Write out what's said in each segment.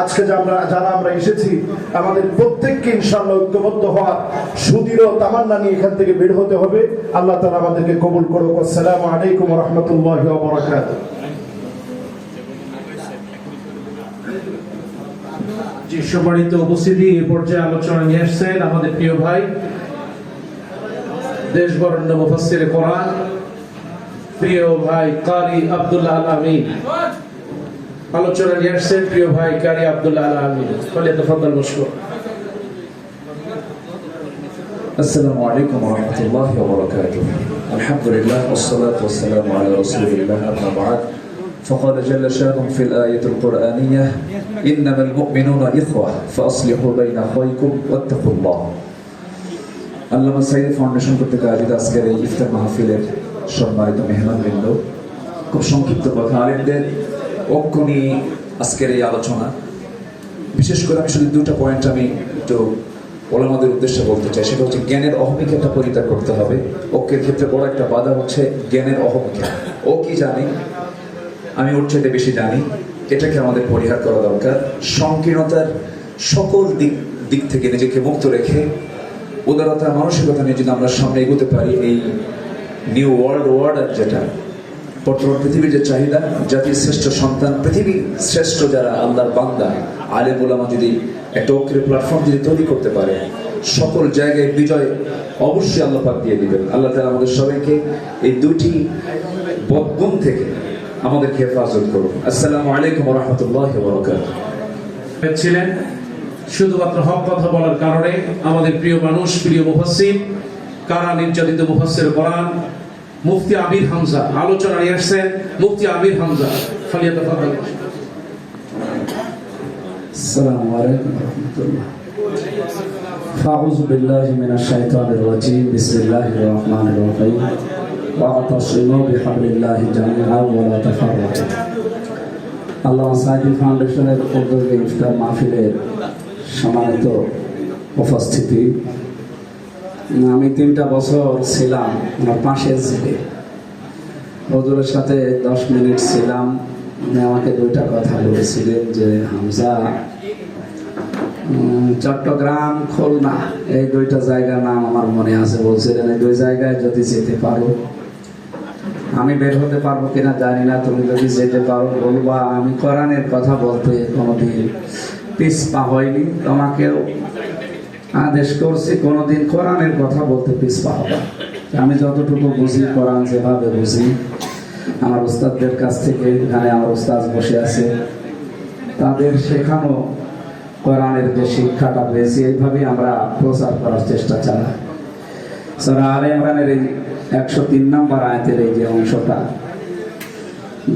আজকে যারা আমরা এসেছি, আমাদের প্রত্যেককে ইনশাআল্লাহ ঐক্যবদ্ধ হওয়ার সুদৃঢ় তামান্না নিয়ে এখান থেকে বের হতে হবে। আল্লাহ তালা আমাদেরকে কবুল করুক। আসসালামু আলাইকুম রহমতুল্লাহ যে সম্মানিত উপস্থিতি এই পর্যায়ে আলোচনা নিয়ে আসছেন আমাদের প্রিয় ভাই দেশ বরণ্য মুফাসসির কোরআন প্রিয় ভাই কারি আব্দুল্লাহ আল আমিন আলোচনা নিয়ে আসছেন প্রিয় ভাই কারি আব্দুল্লাহ আল আমিন ফলে তফাদ্দাল মশকুর السلام عليكم ورحمة الله وبركاته الحمد لله والصلاة والسلام على رسول الله أما بعد فقال جل شانه في الآية القرآنية إنما المؤمنون إخوة فأصلحوا بين أخويكم واتقوا الله আল্লামা সাইদ ফাউন্ডেশন কর্তৃক আয়োজিত আজকের এই ইফতার মাহফিলের সম্মানিত মেহমানবৃন্দ খুব সংক্ষিপ্ত কথা আলেমদের ঐক্য নিয়ে আজকের এই আলোচনা বিশেষ করে আমি শুধু দুটো পয়েন্ট আমি একটু ওলামাদের উদ্দেশ্যে বলতে চাই সেটা হচ্ছে জ্ঞানের অহমিকাটা পরিত্যাগ করতে হবে ঐক্যের ক্ষেত্রে বড় একটা বাধা হচ্ছে জ্ঞানের অহমিকা ও কি জানে আমি ওর চাইতে বেশি জানি। এটাকে আমাদের পরিহার করা দরকার। সংকীর্ণতার সকল দিক দিক থেকে নিজেকে মুক্ত রেখে উদারতা, মানসিকতা নিয়ে যদি আমরা সামনে এগোতে পারি, এই নিউ ওয়ার্ল্ড ওয়ার্ডার যেটা, বর্তমান পৃথিবীর যে চাহিদা, জাতির শ্রেষ্ঠ সন্তান, পৃথিবীর শ্রেষ্ঠ যারা আল্লাহর বান্দা আলে গোলামা যদি একটা ঐক্যের প্ল্যাটফর্ম যদি তৈরি করতে পারে, সকল জায়গায় বিজয় অবশ্যই আল্লাহ পাক দিয়ে দিবেন। আল্লাহ তালা আমাদের সবাইকে এই দুটি বদগুণ থেকে আমাদেরকে হেফাজত করুন আসসালামু আলাইকুম রহমতুল্লাহ বরকাত ছিলেন শুধুমাত্র হক কথা বলার কারণে আমাদের প্রিয় মানুষ প্রিয় মুফাসসির কারা নির্যাতিত মুফাসসির কোরআন মুফতি আমির হামজা আলোচনা নিয়ে আসছেন মুফতি আমির হামজা ফালিয়াতাফাদ্দাল السلام عليكم ورحمة الله فأعوذ بالله من الشيطان الرجيم بسم الله الرحمن الرحيم واعتصموا بحبل الله جميعا ولا تفرقوا আল্লাহ সাইদি ফাউন্ডেশনের উদ্যোগে ইফতার মাহফিলের সম্মানিত উপস্থিতি আমি তিনটা বছর ছিলাম আমার পাশের জিলে হজুরের সাথে দশ মিনিট ছিলাম উনি আমাকে দুইটা কথা বলেছিলেন যে হামজা উম, চট্টগ্রাম খুলনা এই দুইটা জায়গার নাম আমার মনে আছে বলছিলেন এই দুই জায়গায় যদি যেতে পারো আমি বের হতে পারব কিনা জানি না, তুমি যদি যেতে পারো বলবা, আমি কোরআনের কথা বলতে কোনোদিন পিছপা হয়নি তোমাকেও আদেশ করছি, কোনোদিন কোরআনের কথা বলতে পিছপা হবে আমি যতটুকু বুঝি, কোরআন যেভাবে বুঝি, আমার ওস্তাদদের কাছ থেকে, এখানে আমার ওস্তাদ বসে আছে, তাদের শেখানো কোরআনের যে শিক্ষাটা পেয়েছি, এইভাবেই আমরা প্রচার করার চেষ্টা চালাই। সারা আলে ইমরানের এই একশো তিন নম্বর আয়াতের এই যে অংশটা।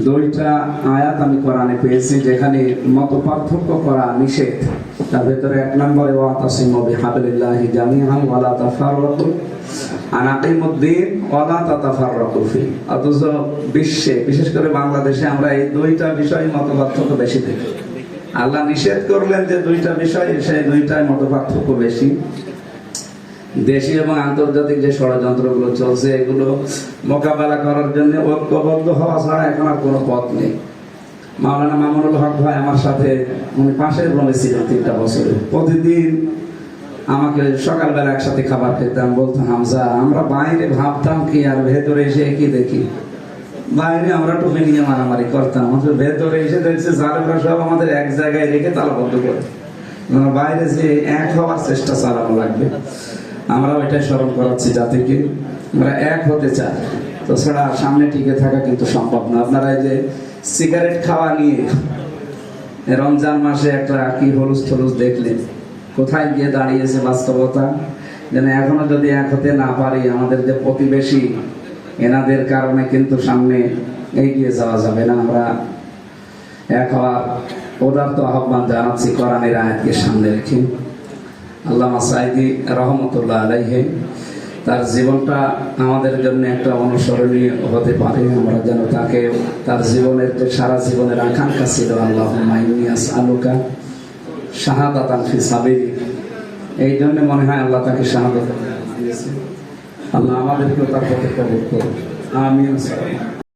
দুইটা আয়াত আমি কোরআনে পেয়েছি যেখানে মত পার্থক্য করা নিষেধ। তার ভেতরে এক নম্বরে ওয়ালা ওয়ালা অথচ বিশ্বে, বিশেষ করে বাংলাদেশে আমরা এই দুইটা বিষয় মত পার্থক্য বেশি দেখি। আল্লাহ নিষেধ করলেন যে দুইটা বিষয় সেই দুইটায় মত পার্থক্য বেশি। দেশি এবং আন্তর্জাতিক যে ষড়যন্ত্রগুলো চলছে, এগুলো মোকাবেলা করার জন্য ঐক্যবদ্ধ হওয়া ছাড়া এখন আর কোনো পথ নেই। মাওলানা মামুনুল হক ভাই আমার সাথে, উনি পাশের রুমে ছিলেন তিনটা বছরে। প্রতিদিন আমাকে সকালবেলা একসাথে খাবার খেতাম বলতো হামজা, আমরা বাইরে ভাবতাম কি আর ভেতরে এসে কি দেখি? বাইরে আমরা টুপি নিয়ে মারামারি করতাম ভেতরে এসে দেখছি জালেমরা সব আমাদের এক জায়গায় রেখে তালাবদ্ধ করে। আমরা বাইরে যে এক হওয়ার চেষ্টা চালানো লাগবে। আমরা ওইটাই স্মরণ করাচ্ছি জাতিকে। আমরা এক হতে চাই। তো ছাড়া সামনে টিকে থাকা কিন্তু সম্ভব না। আপনারা এই যে সিগারেট খাওয়া নিয়ে রমজান মাসে একটা কি হলুস থলুস দেখলেন। কোথায় গিয়ে দাঁড়িয়েছে বাস্তবতা? যেন এখনও যদি এক হতে না পারি, আমাদের যে প্রতিবেশী, এনাদের কারণে কিন্তু সামনে এগিয়ে যাওয়া যাবে না। আমরা এক হওয়ার পদার্থ আহ্বান জানাচ্ছি করানের আয়াতকে সামনে রেখে। আল্লামা সাইদি রহমতুল্লাহ আলাইহে, তার জীবনটা আমাদের জন্য একটা অনুসরণীয় হতে পারে। আমরা যেন তাকে, তার জীবনের যে সারা জীবনের আকাঙ্ক্ষা ছিল আল্লাহ মাইনিয়াস আলুকা শাহাদাতান ফি সাবিলি। এই জন্য মনে হয় আল্লাহ তাকে শাহাদাত দিয়েছে। আল্লাহ আমাদেরকেও তার পথে কবর করুন আমিন।